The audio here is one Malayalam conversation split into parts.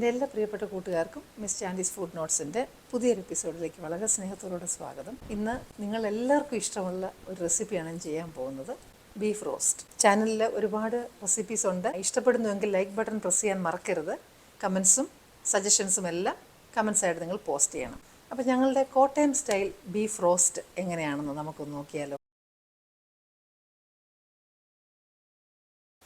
എന്റെ എല്ലാ പ്രിയപ്പെട്ട കൂട്ടുകാർക്കും മിസ് ചാൻഡീസ് ഫുഡ് നോട്ട്സിന്റെ പുതിയൊരു എപ്പിസോഡിലേക്ക് വളരെ സ്നേഹത്തോടെ സ്വാഗതം. ഇന്ന് നിങ്ങൾ എല്ലാവർക്കും ഇഷ്ടമുള്ള ഒരു റെസിപ്പിയാണ് ഞാൻ ചെയ്യാൻ പോകുന്നത്. Beef roast. ചാനലിൽ ഒരുപാട് റെസിപ്പീസ് ഉണ്ട്. ഇഷ്ടപ്പെടുന്നുവെങ്കിൽ ലൈക്ക് ബട്ടൺ പ്രസ് ചെയ്യാൻ മറക്കരുത്. കമൻസും സജഷൻസും എല്ലാം കമൻസ് ആയിട്ട് നിങ്ങൾ പോസ്റ്റ് ചെയ്യണം. അപ്പോൾ ഞങ്ങളുടെ കോട്ടയം സ്റ്റൈൽ ബീഫ് റോസ്റ്റ് എങ്ങനെയാണെന്ന് നമുക്കൊന്ന് നോക്കിയാലോ.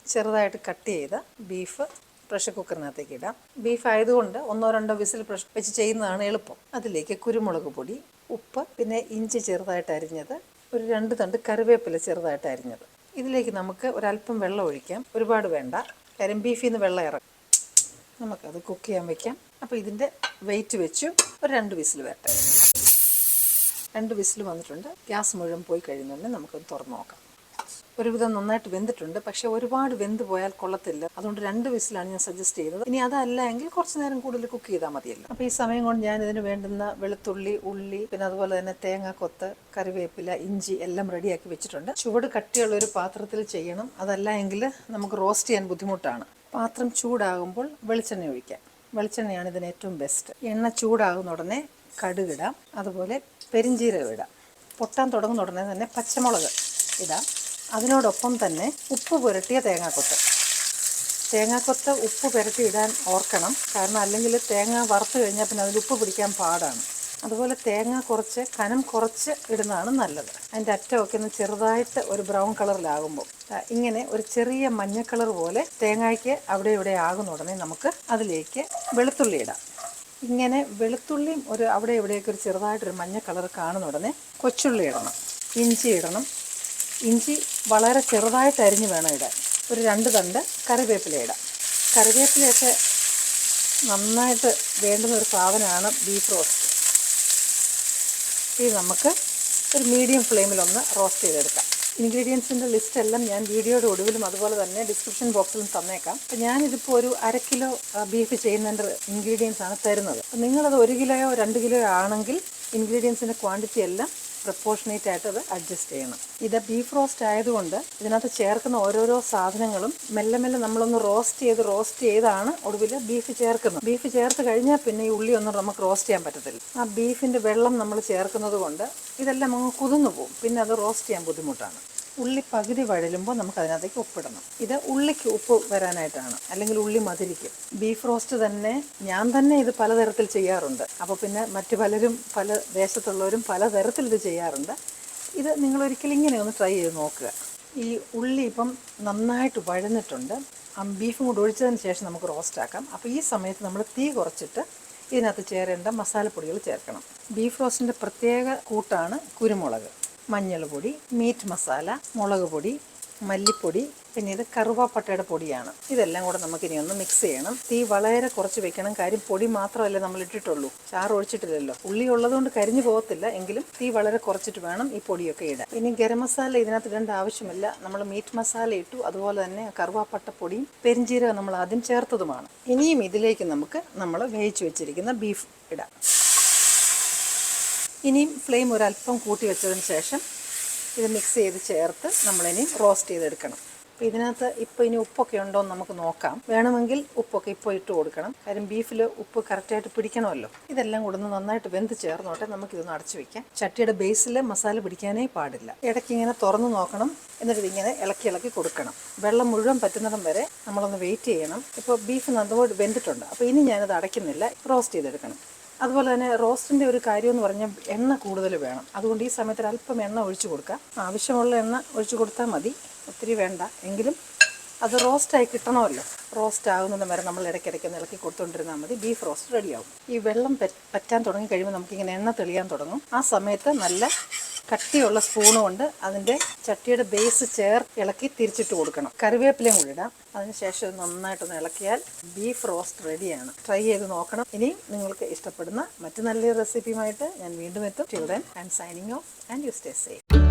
ചെറുതായിട്ട് കട്ട് ചെയ്ത ബീഫ് പ്രഷർ കുക്കറിനകത്തേക്ക് ഇടാം. ബീഫ് ആയതുകൊണ്ട് ഒന്നോ രണ്ടോ വിസിൽ പ്രഷർ വെച്ച് ചെയ്യുന്നതാണ് എളുപ്പം. അതിലേക്ക് കുരുമുളക് പൊടി ഉപ്പ് പിന്നെ ഇഞ്ചി ചെറുതായിട്ട് അരിഞ്ഞത് ഒരു രണ്ട് തണ്ട് കറിവേപ്പില ചെറുതായിട്ട് അരിഞ്ഞത്. ഇതിലേക്ക് നമുക്ക് ഒരല്പം വെള്ളം ഒഴിക്കാം. ഒരുപാട് വേണ്ട. കാര്യം ബീഫിൽ നിന്ന് വെള്ളം ഇറക്കും നമുക്കത് കുക്ക് ചെയ്യാൻ വെക്കാം. അപ്പോൾ ഇതിന്റെ വെയിറ്റ് വെച്ചു ഒരു രണ്ട് വിസിൽ വരട്ടെ. രണ്ട് വിസിൽ വന്നിട്ടുണ്ട്. ഗ്യാസ് മുഴുവൻ പോയി കഴിയുന്നുണ്ടെങ്കിൽ നമുക്കത് തുറന്നു നോക്കാം. ഒരുവിധം നന്നായിട്ട് വെന്തിട്ടുണ്ട്. പക്ഷെ ഒരുപാട് വെന്ത് പോയാൽ കൊള്ളത്തില്ല. അതുകൊണ്ട് രണ്ട് വിസിലാണ് ഞാൻ സജസ്റ്റ് ചെയ്യുന്നത് ഇനി അതല്ല എങ്കിൽ കുറച്ച് നേരം കൂടുതൽ കുക്ക് ചെയ്താൽ മതിയല്ലോ. അപ്പോൾ ഈ സമയം കൊണ്ട് ഞാൻ ഇതിന് വേണ്ടുന്ന വെളുത്തുള്ളി ഉള്ളി പിന്നെ അതുപോലെ തന്നെ തേങ്ങ കൊത്ത് കറിവേപ്പില ഇഞ്ചി എല്ലാം റെഡിയാക്കി വെച്ചിട്ടുണ്ട്. ചുവട് കട്ടിയുള്ള ഒരു പാത്രത്തിൽ ചെയ്യണം. അതല്ല എങ്കിൽ നമുക്ക് റോസ്റ്റ് ചെയ്യാൻ ബുദ്ധിമുട്ടാണ്. പാത്രം ചൂടാകുമ്പോൾ വെളിച്ചെണ്ണ ഒഴിക്കാം. വെളിച്ചെണ്ണയാണ് ഇതിന് ഏറ്റവും ബെസ്റ്റ് എണ്ണ ചൂടാകുന്ന ഉടനെ കടുകിടാം അതുപോലെ പെരിഞ്ചീരകം ഇടാം. പൊട്ടാൻ തുടങ്ങുന്ന ഉടനെ തന്നെ പച്ചമുളക് ഇടാം. അതിനോടൊപ്പം തന്നെ ഉപ്പ് പുരട്ടിയ തേങ്ങാക്കൊത്ത്. തേങ്ങാക്കൊത്ത് ഉപ്പ് പുരട്ടി ഇടാൻ ഓർക്കണം. കാരണം അല്ലെങ്കിൽ തേങ്ങ വറുത്ത് കഴിഞ്ഞാൽ പിന്നെ അതിൽ ഉപ്പ് പിടിക്കാൻ പാടാണ്. അതുപോലെ തേങ്ങ കുറച്ച് കനം കുറച്ച് ഇടുന്നതാണ് നല്ലത്. അതിന്റെ അറ്റമൊക്കെ ഒന്ന് ചെറുതായിട്ട് ഒരു ബ്രൗൺ കളറിലാകുമ്പോൾ. ഇങ്ങനെ ഒരു ചെറിയ മഞ്ഞ കളർ പോലെ തേങ്ങയ്ക്ക് അവിടെ ഇവിടെ ആകുന്ന ഉടനെ നമുക്ക് അതിലേക്ക് വെളുത്തുള്ളി ഇടാം. ഇങ്ങനെ വെളുത്തുള്ളിയും ഒരു അവിടെ ഇവിടെയൊക്കെ ഒരു ചെറുതായിട്ടൊരു മഞ്ഞ കളർ കാണുന്ന ഉടനെ കൊച്ചുള്ളി ഇടണം. ഇഞ്ചി ഇടണം. ഇഞ്ചി വളരെ ചെറുതായിട്ട് അരിഞ്ഞ് വേണം ഇടാൻ. ഒരു രണ്ട് തണ്ട് കറിവേപ്പില ഇടാം. കറിവേപ്പിലയൊക്കെ നന്നായിട്ട് വേണ്ടുന്ന ഒരു സാധനമാണ് ബീഫ് റോസ്റ്റ്. ഇത് നമുക്ക് ഒരു മീഡിയം ഫ്ലെയിമിലൊന്ന് റോസ്റ്റ് ചെയ്തെടുക്കാം. ഇൻഗ്രീഡിയൻസിന്റെ ലിസ്റ്റ് എല്ലാം ഞാൻ വീഡിയോയുടെ ഒടുവിലും അതുപോലെ തന്നെ ഡിസ്ക്രിപ്ഷൻ ബോക്സിലും തന്നേക്കാം. അപ്പം ഞാനിതിപ്പോൾ ഒരു അര കിലോ ബീഫ് ചെയ്യുന്നതിന്റെ ഇൻഗ്രീഡിയൻസ് ആണ് തരുന്നത്. അപ്പം നിങ്ങളത് ഒരു കിലോയോ രണ്ട് കിലോയോ ആണെങ്കിൽ ഇൻഗ്രീഡിയൻസിന്റെ ക്വാണ്ടിറ്റി എല്ലാം പ്രപ്പോർഷനേറ്റ് ആയിട്ട് അത് അഡ്ജസ്റ്റ് ചെയ്യണം. ഇത് ബീഫ് റോസ്റ്റ് ആയതുകൊണ്ട് ഇതിനകത്ത് ചേർക്കുന്ന ഓരോരോ സാധനങ്ങളും മെല്ലെ മെല്ലെ നമ്മളൊന്ന് റോസ്റ്റ് ചെയ്ത് റോസ്റ്റ് ചെയ്താണ് ഒടുവിൽ ബീഫ് ചേർക്കുന്നത്. ബീഫ് ചേർത്ത് കഴിഞ്ഞാൽ പിന്നെ ഈ ഉള്ളി ഒന്നും നമുക്ക് റോസ്റ്റ് ചെയ്യാൻ പറ്റത്തില്ല. ആ ബീഫിന്റെ വെള്ളം നമ്മൾ ചേർക്കുന്നത് കൊണ്ട് ഇതെല്ലാം അങ്ങ് കുതിർന്നു പോകും. പിന്നെ അത് റോസ്റ്റ് ചെയ്യാൻ ബുദ്ധിമുട്ടാണ്. ഉള്ളി പകുതി വഴലുമ്പോൾ നമുക്ക് അതിനകത്തേക്ക് ഉപ്പിടണം. ഇത് ഉള്ളിക്ക് ഉപ്പ് വരാനായിട്ടാണ്. അല്ലെങ്കിൽ ഉള്ളി മതിരിക്കും ബീഫ് റോസ്റ്റ് തന്നെ ഞാൻ തന്നെ ഇത് പലതരത്തിൽ ചെയ്യാറുണ്ട്. അപ്പോൾ പിന്നെ മറ്റു പലരും പല ദേശത്തുള്ളവരും പലതരത്തിൽ ഇത് ചെയ്യാറുണ്ട്. ഇത് നിങ്ങൾ ഒരിക്കലും ഇങ്ങനെ ഒന്ന് ട്രൈ ചെയ്ത് നോക്കുക. ഈ ഉള്ളി ഇപ്പം നന്നായിട്ട് വഴന്നിട്ടുണ്ട്. ബീഫും കൂടെ ഒഴിച്ചതിന് ശേഷം നമുക്ക് റോസ്റ്റ് ആക്കാം. അപ്പോൾ ഈ സമയത്ത് നമ്മൾ തീ കുറച്ചിട്ട് ഇതിനകത്ത് ചേരേണ്ട മസാലപ്പൊടികൾ ചേർക്കണം. ബീഫ് റോസ്റ്റിന്റെ പ്രത്യേക കൂട്ടാണ് കുരുമുളക്. മഞ്ഞൾപ്പൊടി മീറ്റ് മസാല മുളക് പൊടി മല്ലിപ്പൊടി പിന്നീട് കറുവാപ്പട്ടയുടെ പൊടിയാണ്. ഇതെല്ലാം കൂടെ നമുക്ക് ഇനി ഒന്ന് മിക്സ് ചെയ്യണം. തീ വളരെ കുറച്ച് വെക്കണം. കാര്യം പൊടി മാത്രമല്ല നമ്മൾ ഇട്ടിട്ടുള്ളൂ. ചാറ് ഒഴിച്ചിട്ടില്ലല്ലോ. ഉള്ളി ഉള്ളതുകൊണ്ട് കരിഞ്ഞു പോകത്തില്ല. എങ്കിലും തീ വളരെ കുറച്ചിട്ട് വേണം ഈ പൊടിയൊക്കെ ഇടാൻ. ഇനി ഗരം മസാല ഇതിനകത്ത് ഇടേണ്ട ആവശ്യമില്ല. നമ്മൾ മീറ്റ് മസാല ഇട്ടു. അതുപോലെ തന്നെ കറുവാപ്പട്ട പൊടിയും പെരിഞ്ചീരകം നമ്മൾ ആദ്യം ചേർത്തതുമാണ്. ഇനിയും ഇതിലേക്ക് നമുക്ക് നമ്മൾ വേവിച്ച് വെച്ചിരിക്കുന്ന ബീഫ് ഇടാം. ഇനിയും ഫ്ലെയിം ഒരല്പം കൂട്ടി വെച്ചതിന് ശേഷം ഇത് മിക്സ് ചെയ്ത് ചേർത്ത് നമ്മളിനി റോസ്റ്റ് ചെയ്തെടുക്കണം. അപ്പോൾ ഇതിനകത്ത് ഇപ്പോൾ ഇനി ഉപ്പൊക്കെ ഉണ്ടോ എന്ന് നമുക്ക് നോക്കാം. വേണമെങ്കിൽ ഉപ്പൊക്കെ ഇപ്പോൾ ഇട്ട് കൊടുക്കണം. കാര്യം ബീഫിൽ ഉപ്പ് കറക്റ്റായിട്ട് പിടിക്കണമല്ലോ. ഇതെല്ലാം കൂടെ ഒന്ന് നന്നായിട്ട് വെന്ത് ചേർന്നോട്ടെ നമുക്കിതൊന്ന് അടച്ചു വെക്കാം. ചട്ടിയുടെ ബേസിൽ മസാല പിടിക്കാനേ പാടില്ല. ഇടയ്ക്ക് ഇങ്ങനെ തുറന്ന് നോക്കണം. എന്നിട്ട് ഇതിങ്ങനെ ഇളക്കി ഇളക്കി കൊടുക്കണം. വെള്ളം മുഴുവൻ പറ്റുന്നിടം വരെ നമ്മളൊന്ന് വെയിറ്റ് ചെയ്യണം. ഇപ്പോൾ ബീഫ് നല്ലപോലെ വെന്തിട്ടുണ്ട്. അപ്പോൾ ഇനി ഞാനത് അടയ്ക്കുന്നില്ല. റോസ്റ്റ് ചെയ്തെടുക്കണം. അതുപോലെ തന്നെ റോസ്റ്റിന്റെ ഒരു കാര്യം എന്ന് പറഞ്ഞാൽ എണ്ണ കൂടുതൽ വേണം. അതുകൊണ്ട് ഈ സമയത്ത് അല്പം എണ്ണ ഒഴിച്ചു കൊടുക്കുക. ആവശ്യമുള്ള എണ്ണ ഒഴിച്ചു കൊടുത്താൽ മതി. ഒത്തിരി വേണ്ട. എങ്കിലും അത് റോസ്റ്റായി കിട്ടണമല്ലോ. റോസ്റ്റ് ആകുന്നത് വരെ നമ്മൾ ഇടയ്ക്കിടയ്ക്ക് ഇളക്കി കൊടുത്തുകൊണ്ടിരുന്നാൽ മതി. ബീഫ് റോസ്റ്റ് റെഡിയാവും. ഈ വെള്ളം പറ്റ് പറ്റാൻ തുടങ്ങി കഴിയുമ്പോൾ നമുക്കിങ്ങനെ എണ്ണ തെളിയാൻ തുടങ്ങും. ആ സമയത്ത് നല്ല കട്ടിയുള്ള സ്പൂണ് കൊണ്ട് അതിന്റെ ചട്ടിയുടെ ബേസ് ചേർ ഇളക്കി തിരിച്ചിട്ട് കൊടുക്കണം. കറിവേപ്പിലയും കൂടി ഇടാം. അതിനുശേഷം നന്നായിട്ടൊന്ന് ഇളക്കിയാൽ ബീഫ് റോസ്റ്റ് റെഡിയാണ് ട്രൈ ചെയ്ത് നോക്കണം. ഇനി നിങ്ങൾക്ക് ഇഷ്ടപ്പെടുന്ന മറ്റു നല്ലൊരു റെസിപ്പിയുമായിട്ട് ഞാൻ വീണ്ടും എത്തും. Children and signing off and you stay safe